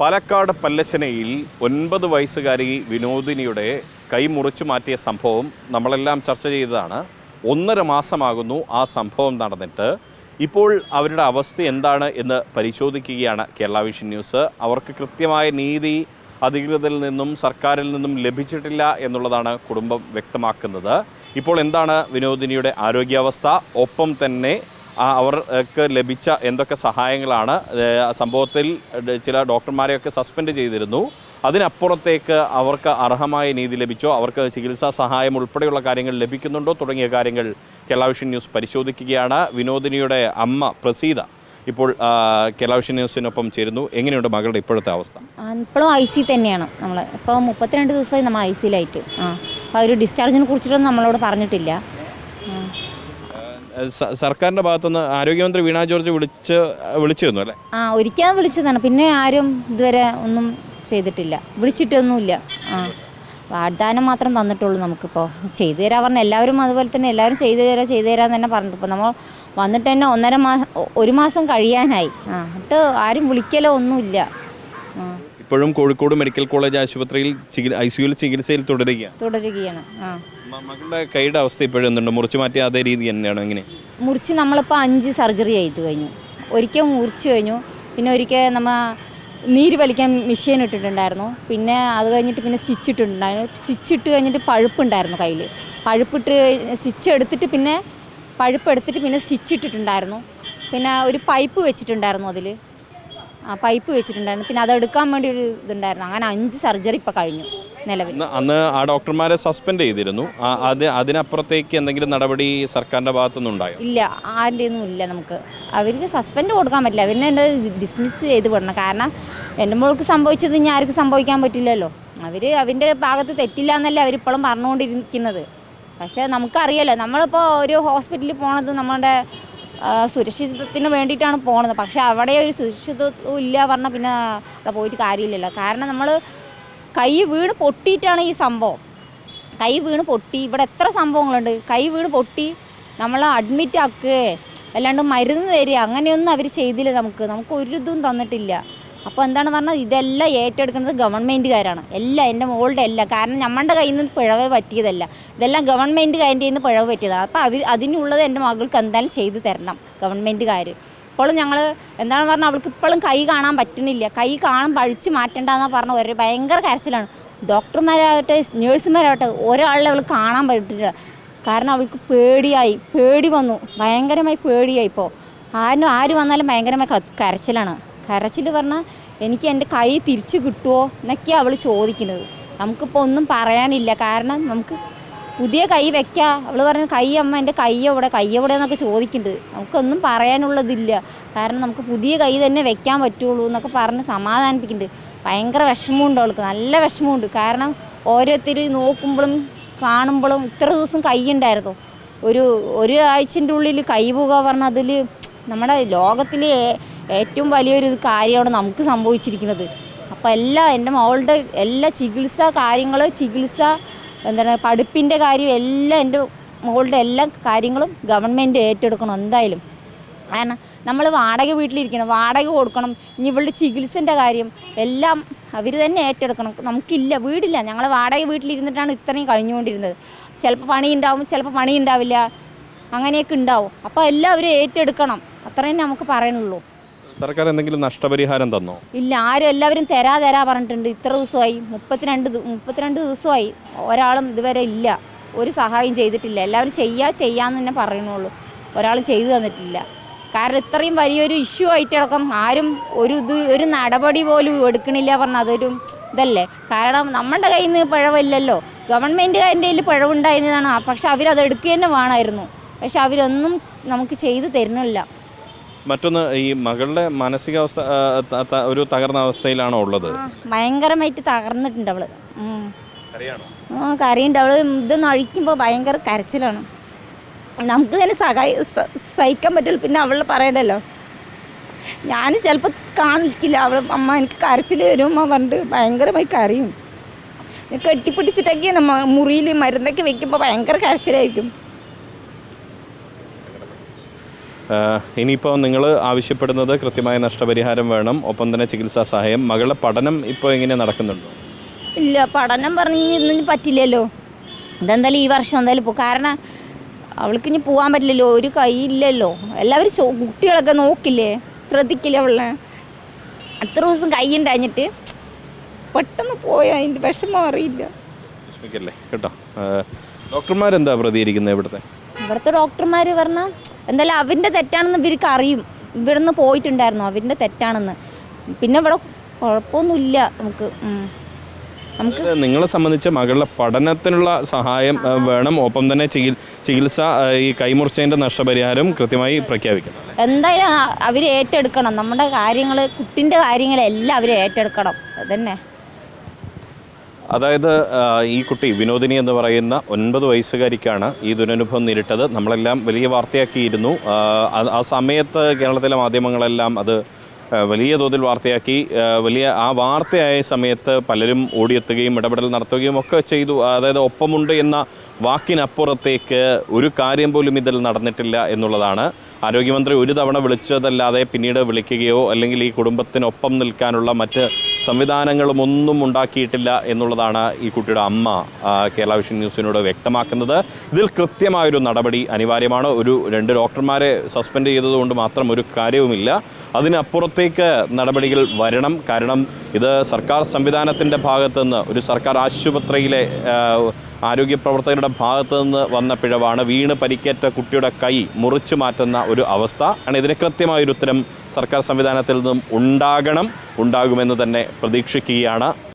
പാലക്കാട് പല്ലശ്ശനയിൽ ഒൻപത് വയസ്സുകാരി വിനോദിനിയുടെ കൈ മുറിച്ചു മാറ്റിയ സംഭവം നമ്മളെല്ലാം ചർച്ച ചെയ്തതാണ്. ഒന്നര മാസമാകുന്നു ആ സംഭവം നടന്നിട്ട്. ഇപ്പോൾ അവരുടെ അവസ്ഥ എന്താണ് എന്ന് പരിശോധിക്കുകയാണ് കേരള വിഷൻ ന്യൂസ്. അവർക്ക് കൃത്യമായ നീതി അധികൃതരിൽ നിന്നും സർക്കാരിൽ നിന്നും ലഭിച്ചിട്ടില്ല എന്നുള്ളതാണ് കുടുംബം വ്യക്തമാക്കുന്നത്. ഇപ്പോൾ എന്താണ് വിനോദിനിയുടെ ആരോഗ്യാവസ്ഥ? ഒപ്പം തന്നെ അവർക്ക് ലഭിച്ച എന്തൊക്കെ സഹായങ്ങളാണ് സംഭവത്തിൽ ചില ഡോക്ടർമാരെയൊക്കെ സസ്പെൻഡ് ചെയ്തിരുന്നു. അതിനപ്പുറത്തേക്ക് അവർക്ക് അർഹമായ നീതി ലഭിച്ചോ അവർക്ക് ചികിത്സാ സഹായം ഉൾപ്പെടെയുള്ള കാര്യങ്ങൾ ലഭിക്കുന്നുണ്ടോ തുടങ്ങിയ കാര്യങ്ങൾ കേരള വിഷൻ ന്യൂസ് പരിശോധിക്കുകയാണ്. വിനോദിനിയുടെ അമ്മ പ്രസീത ഇപ്പോൾ കേരളാവിഷൻ കേരള വിഷൻ ന്യൂസിനൊപ്പം ചേരുന്നു. എങ്ങനെയുണ്ട് മകളുടെ ഇപ്പോഴത്തെ അവസ്ഥ? ഇപ്പോഴും ഐ സി തന്നെയാണ് നമ്മൾ ഇപ്പോൾ മുപ്പത്തിരണ്ട് ദിവസമായി നമ്മൾ ഐ സിയിലായിട്ട് ആ അപ്പോൾ ഒരു ഡിസ്ചാർജിനെ കുറിച്ചിട്ടൊന്നും നമ്മളോട് പറഞ്ഞിട്ടില്ല. ആ. ഏഹ് സ- സർക്കാരിന്റെ ഭാഗത്തുനിന്ന് ആരോഗ്യമന്ത്രി വീണ ജോർജ് വിളിച്ച് വിളിച്ചിരുന്നു അല്ലേ? ആ ഒരിക്കൽ വിളിച്ചതാണ്. പിന്നെ ആരും ഇതുവരെ ഒന്നും ചെയ്തിട്ടില്ല. വിളിച്ചിട്ടൊന്നുമില്ല. ആ. വാഗ്ദാനം മാത്രം തന്നിട്ടുള്ളൂ നമുക്കിപ്പോൾ ചെയ്തു തരാൻ പറഞ്ഞ എല്ലാവരും അതുപോലെ തന്നെ എല്ലാവരും ചെയ്തു തരാം ചെയ്തു തരാമെന്ന് തന്നെ പറഞ്ഞത് ഇപ്പോൾ നമ്മൾ വന്നിട്ട് തന്നെ ഒന്നര മാസം ഒരു മാസം കഴിയാനായി. ആ എന്നിട്ട് ആരും വിളിക്കലോ ഒന്നുമില്ല. ആ. ഇപ്പോഴും കോഴിക്കോട് മെഡിക്കൽ കോളേജ് ആശുപത്രിയിൽ ഐ സിയുയിൽ ചികിത്സയിൽ തുടരുകയാണ്. തുടരുകയാണ്. ആ. മകളുടെ കൈയുടെ അവസ്ഥ ഇപ്പോഴും എന്തുണ്ട്? മുറിച്ചു മാറ്റിയ അതേ രീതി തന്നെയാണ് എങ്ങനെ? മുറിച്ച് നമ്മളിപ്പോൾ അഞ്ച് സർജറി ആയിട്ട് കഴിഞ്ഞു. ഒരിക്കൽ മുറിച്ച് കഴിഞ്ഞു. പിന്നെ ഒരിക്കൽ നമ്മൾ നീര് വലിക്കാൻ മെഷീൻ ഇട്ടിട്ടുണ്ടായിരുന്നു. പിന്നെ അത് കഴിഞ്ഞിട്ട് പിന്നെ സ്റ്റിച്ച് ഇട്ടിട്ടുണ്ടായിരുന്നു. സ്റ്റിച്ച് ഇട്ട് കഴിഞ്ഞിട്ട് പഴുപ്പുണ്ടായിരുന്നു കയ്യിൽ പഴുപ്പിട്ട് സ്റ്റിച്ച് എടുത്തിട്ട് പിന്നെ പഴുപ്പ് എടുത്തിട്ട് പിന്നെ സ്റ്റിച്ച് ഇട്ടിട്ടുണ്ടായിരുന്നു. പിന്നെ ഒരു പൈപ്പ് വെച്ചിട്ടുണ്ടായിരുന്നു അതിൽ ആ പൈപ്പ് വെച്ചിട്ടുണ്ടായിരുന്നു. പിന്നെ അതെടുക്കാൻ വേണ്ടി ഒരു ഇതുണ്ടായിരുന്നു. അങ്ങനെ അഞ്ച് സർജറി ഇപ്പോൾ കഴിഞ്ഞു നിലവിൽ. അന്ന് ആ ഡോക്ടർമാരെ സസ്പെൻഡ് ചെയ്തിരുന്നു. ആ, അത് അതിനപ്പുറത്തേക്ക് എന്തെങ്കിലും നടപടി സർക്കാരിന്റെ ഭാഗത്തുനിന്ന് ഉണ്ടായോ ഇല്ല ആരുടെ ഒന്നും ഇല്ല നമുക്ക്. അവർക്ക് സസ്പെൻഡ് കൊടുക്കാൻ പറ്റില്ല. അവരിനെ എന്റെ ഡിസ്മിസ് ചെയ്ത് വിടണം. കാരണം എന്റെ മോൾക്ക് സംഭവിച്ചത് ഇനി ആർക്കും സംഭവിക്കാൻ പറ്റില്ലല്ലോ. അവർ അവന്റെ ഭാഗത്ത് തെറ്റില്ല എന്നല്ലേ അവരിപ്പോഴും പറഞ്ഞുകൊണ്ടിരിക്കുന്നത്. പക്ഷേ നമുക്കറിയാലോ നമ്മളിപ്പോൾ ഒരു ഹോസ്പിറ്റലിൽ പോണത് നമ്മുടെ സുരക്ഷിതത്വത്തിന് വേണ്ടിയിട്ടാണ് പോണത്. പക്ഷേ അവിടെ ഒരു സുരക്ഷിതത്വം ഇല്ല പറഞ്ഞാൽ പിന്നെ അവിടെ പോയിട്ട് കാര്യമില്ലല്ലോ. കാരണം നമ്മൾ കൈ വീണ് പൊട്ടിയിട്ടാണ് ഈ സംഭവം. കൈ വീണ് പൊട്ടി. ഇവിടെ എത്ര സംഭവങ്ങളുണ്ട്? കൈ വീണ് പൊട്ടി. നമ്മൾ അഡ്മിറ്റ് ആക്കുക അല്ലാണ്ട് മരുന്ന് തരിക. അങ്ങനെയൊന്നും അവർ ചെയ്തില്ല നമുക്ക്. നമുക്ക് ഒരു ഇതും തന്നിട്ടില്ല. അപ്പോൾ എന്താണ് പറഞ്ഞാൽ ഇതെല്ലാം ഏറ്റെടുക്കുന്നത് ഗവൺമെന്റുകാരാണ് എല്ലാം എന്റെ മോളുടെ എല്ലാം. കാരണം നമ്മളുടെ കയ്യിൽ നിന്ന് പിഴവ് പറ്റിയതല്ല. ഇതെല്ലാം ഗവൺമെന്റുകാരന്റെ കയ്യിൽ നിന്ന് പിഴവ് പറ്റിയതാണ്. അപ്പോൾ അവർ അതിനുള്ളത് എന്റെ മകൾക്ക് എന്തായാലും ചെയ്തു തരണം ഗവൺമെന്റുകാർ ഇപ്പോഴും ഞങ്ങൾ എന്താണ് പറഞ്ഞാൽ അവൾക്ക് ഇപ്പോഴും കൈ കാണാൻ പറ്റുന്നില്ല. കൈ കാണാൻ പഴിച്ച് മാറ്റണ്ടെന്നാണ് പറഞ്ഞ ഒരു ഭയങ്കര കരച്ചിലാണ്. ഡോക്ടർമാരാകട്ടെ നേഴ്സുമാരാകട്ടെ ഒരാളെ അവൾ കാണാൻ പറ്റില്ല. കാരണം അവൾക്ക് പേടിയായി. പേടി വന്നു. ഭയങ്കരമായി പേടിയായി ഇപ്പോൾ ആരും ആര് വന്നാലും ഭയങ്കരമായി കരച്ചിലാണ്. കരച്ചിൽ പറഞ്ഞാൽ എനിക്ക് എന്റെ കൈ തിരിച്ചു കിട്ടുമോ എന്നൊക്കെയാണ് അവൾ ചോദിക്കുന്നത്. നമുക്കിപ്പോൾ ഒന്നും പറയാനില്ല. കാരണം നമുക്ക് പുതിയ കൈ വെക്കാം. അവൾ പറഞ്ഞ കൈ അമ്മ എന്റെ കൈ എവിടെ? കൈ എവിടെ എന്നൊക്കെ ചോദിക്കുന്നുണ്ട്. നമുക്കൊന്നും പറയാനുള്ളതില്ല. കാരണം നമുക്ക് പുതിയ കൈ തന്നെ വെക്കാൻ പറ്റുള്ളൂ എന്നൊക്കെ പറഞ്ഞ് സമാധാനിപ്പിക്കുന്നുണ്ട്. ഭയങ്കര വിഷമമുണ്ട് അവൾക്ക്. നല്ല വിഷമമുണ്ട്. കാരണം ഓരോരുത്തർ നോക്കുമ്പോഴും കാണുമ്പോഴും ഇത്ര ദിവസം കൈ ഉണ്ടായിരുന്നു. ഒരു ഒരു ആഴ്ചന്റെ ഉള്ളിൽ കൈ പോകുക പറഞ്ഞാൽ അതിൽ നമ്മുടെ ലോകത്തിലെ ഏറ്റവും വലിയൊരു കാര്യമാണ് നമുക്ക് സംഭവിച്ചിരിക്കുന്നത്. അപ്പോൾ എല്ലാ എന്റെ മോളുടെ എല്ലാ ചികിത്സാ കാര്യങ്ങൾ ചികിത്സ എന്താണ് പഠിപ്പിന്റെ കാര്യം എല്ലാം എന്റെ മോളുടെ എല്ലാ കാര്യങ്ങളും ഗവൺമെന്റ് ഏറ്റെടുക്കണം എന്തായാലും. കാരണം നമ്മൾ വാടക വീട്ടിലിരിക്കണം വാടക കൊടുക്കണം ഇനി ഇവളുടെ ചികിത്സന്റെ കാര്യം എല്ലാം അവർ തന്നെ ഏറ്റെടുക്കണം. നമുക്കില്ല വീടില്ല. ഞങ്ങൾ വാടക വീട്ടിലിരുന്നിട്ടാണ് ഇത്രയും കഴിഞ്ഞുകൊണ്ടിരുന്നത്. ചിലപ്പോൾ പണി ഉണ്ടാവും ചിലപ്പോൾ പണി ഉണ്ടാവില്ല അങ്ങനെയൊക്കെ ഉണ്ടാവും. അപ്പോൾ എല്ലാം അവർ ഏറ്റെടുക്കണം. അത്രയും നമുക്ക് പറയാനുള്ളൂ. സർക്കാർ എന്തെങ്കിലും നഷ്ടപരിഹാരം തന്നോ? ഇല്ല ആരും എല്ലാവരും തരാ തരാ പറഞ്ഞിട്ടുണ്ട്. ഇത്ര ദിവസമായി മുപ്പത്തിരണ്ട് മുപ്പത്തിരണ്ട് ദിവസമായി ഒരാളും ഇതുവരെ ഇല്ല. ഒരു സഹായം ചെയ്തിട്ടില്ല. എല്ലാവരും ചെയ്യാ ചെയ്യാന്ന് തന്നെ പറയുന്നുള്ളൂ. ഒരാളും ചെയ്തു തന്നിട്ടില്ല. കാരണം ഇത്രയും വലിയൊരു ഇഷ്യൂ ആയിട്ടടക്കം ആരും ഒരു ഇത് ഒരു നടപടി പോലും എടുക്കണില്ല പറഞ്ഞാൽ അതൊരു ഇതല്ലേ? കാരണം നമ്മുടെ കയ്യിൽ നിന്ന് പിഴവില്ലല്ലോ. ഗവൺമെന്റുകാരന്റെ കയ്യിൽ പിഴവുണ്ടായിരുന്നതാണ്. പക്ഷെ അവരത് എടുക്കുക തന്നെ വേണമായിരുന്നു. പക്ഷെ അവരൊന്നും നമുക്ക് ചെയ്തു തരുന്നില്ല. മറ്റൊന്ന് ഈ മകളുടെ മാനസികാവസ്ഥ ആ, ത- ത- ഒരു തകർന്ന അവസ്ഥയിലാണോ ഉള്ളത്? ആ, ഭയങ്കരമായിട്ട് തകർന്നിട്ടുണ്ട് അവൾ. ഉം. അറിയാണോ ആ കരയുണ്ട്. അവൾ ഇതൊന്ന് അഴിക്കുമ്പോൾ ഭയങ്കര കരച്ചിലാണ്. നമുക്ക് തന്നെ സഹായി സ- സഹിക്കാൻ പറ്റില്ല പിന്നെ അവൾ പറയണ്ടല്ലോ. ഞാൻ ചിലപ്പോൾ കാണിക്കില്ല. അവൾ അമ്മ എനിക്ക് കരച്ചിൽ വരും. അമ്മ പറഞ്ഞിട്ട് ഭയങ്കരമായി കരയും. കെട്ടിപ്പിടിച്ചിട്ടൊക്കെയാണ് മുറിയിൽ മരുന്നൊക്കെ വെക്കുമ്പോൾ ഭയങ്കര കരച്ചിലായിരിക്കും. ഇനിയിപ്പോൾ നിങ്ങൾ ആവശ്യപ്പെടുന്നത് കൃത്യമായ നഷ്ടപരിഹാരം വേണം. ഒപ്പം തന്നെ ചികിത്സാ സഹായം. മകളുടെ പഠനം ഇപ്പോൾ എങ്ങനെ നടക്കുന്നുണ്ടോ? ഇല്ല പഠനം പറഞ്ഞു കഴിഞ്ഞാൽ പറ്റില്ലല്ലോ. ഇതെന്തായാലും ഈ വർഷം എന്തായാലും പോകും കാരണം അവൾക്ക് ഇനി പോകാൻ പറ്റില്ലല്ലോ. ഒരു കൈ ഇല്ലല്ലോ എല്ലാവരും കുട്ടികളൊക്കെ നോക്കില്ലേ? ശ്രദ്ധിക്കില്ല അവളെ? അത്ര ദിവസം കൈ ഉണ്ടാഞ്ഞിട്ട് പെട്ടെന്ന് പോയാൽ അതിന്റെ വിഷമം അറിയില്ല. കേട്ടോ. ഡോക്ടർമാരെന്താ പ്രതികരിക്കുന്നത് ഇവിടുത്തെ? ഇവിടുത്തെ ഡോക്ടർമാർ പറഞ്ഞാൽ എന്തായാലും അവന്റെ തെറ്റാണെന്ന് ഇവർക്ക് അറിയും. ഇവിടുന്ന് പോയിട്ടുണ്ടായിരുന്നു അവന്റെ തെറ്റാണെന്ന്. പിന്നെ ഇവിടെ കുഴപ്പമൊന്നുമില്ല നമുക്ക് നമുക്ക് നിങ്ങളെ സംബന്ധിച്ച് മകളുടെ പഠനത്തിനുള്ള സഹായം വേണം. ഒപ്പം തന്നെ ചികിത്സ ഈ കൈമുറിച്ചതിന്റെ നഷ്ടപരിഹാരം കൃത്യമായി പ്രഖ്യാപിക്കണം എന്തായാലും അവർ ഏറ്റെടുക്കണം. നമ്മുടെ കാര്യങ്ങൾ കുട്ടിന്റെ കാര്യങ്ങളെല്ലാം അവർ ഏറ്റെടുക്കണം. അതന്നെ. അതായത് ഈ കുട്ടി വിനോദിനി എന്ന് പറയുന്ന ഒൻപത് വയസ്സുകാരിക്കാണ് ഈ ദുരനുഭവം നേരിട്ടത്. നമ്മളെല്ലാം വലിയ വാർത്തയാക്കിയിരുന്നു. ആ, സമയത്ത് കേരളത്തിലെ മാധ്യമങ്ങളെല്ലാം അത് വലിയ തോതിൽ വാർത്തയാക്കി. വലിയ ആ വാർത്തയായ സമയത്ത് പലരും ഓടിയെത്തുകയും ഇടപെടൽ നടത്തുകയും ഒക്കെ ചെയ്തു. അതായത് ഒപ്പമുണ്ട് എന്ന വാക്കിനപ്പുറത്തേക്ക് ഒരു കാര്യം പോലും ഇതിൽ നടന്നിട്ടില്ല എന്നുള്ളതാണ്. ആരോഗ്യമന്ത്രി ഒരു തവണ വിളിച്ചതല്ലാതെ പിന്നീട് വിളിക്കുകയോ അല്ലെങ്കിൽ ഈ കുടുംബത്തിനൊപ്പം നിൽക്കാനുള്ള മറ്റ് സംവിധാനങ്ങളും ഒന്നും ഉണ്ടാക്കിയിട്ടില്ല എന്നുള്ളതാണ് ഈ കുട്ടിയുടെ അമ്മ കേരള വിഷൻ ന്യൂസിനോട് വ്യക്തമാക്കുന്നത്. ഇതിൽ കൃത്യമായൊരു നടപടി അനിവാര്യമാണ്. ഒരു രണ്ട് ഡോക്ടർമാരെ സസ്പെൻഡ് ചെയ്തതുകൊണ്ട് മാത്രം ഒരു കാര്യവുമില്ല. അതിനപ്പുറത്തേക്ക് നടപടികൾ വരണം. കാരണം ഇത് സർക്കാർ സംവിധാനത്തിന്റെ ഭാഗത്തുനിന്ന് ഒരു സർക്കാർ ആശുപത്രിയിലെ ആരോഗ്യ പ്രവർത്തകരുടെ ഭാഗത്തു നിന്ന് വന്ന പിഴവാണ്. വീണ് പരിക്കേറ്റ കുട്ടിയുടെ കൈ മുറിച്ചു മാറ്റുന്ന ഒരു അവസ്ഥ. ആണ് ഇതിന് കൃത്യമായൊരു ഉത്തരം സർക്കാർ സംവിധാനത്തിൽ നിന്നും ഉണ്ടാകണം. ഉണ്ടാകുമെന്ന് തന്നെ പ്രതീക്ഷിക്കുകയാണ്.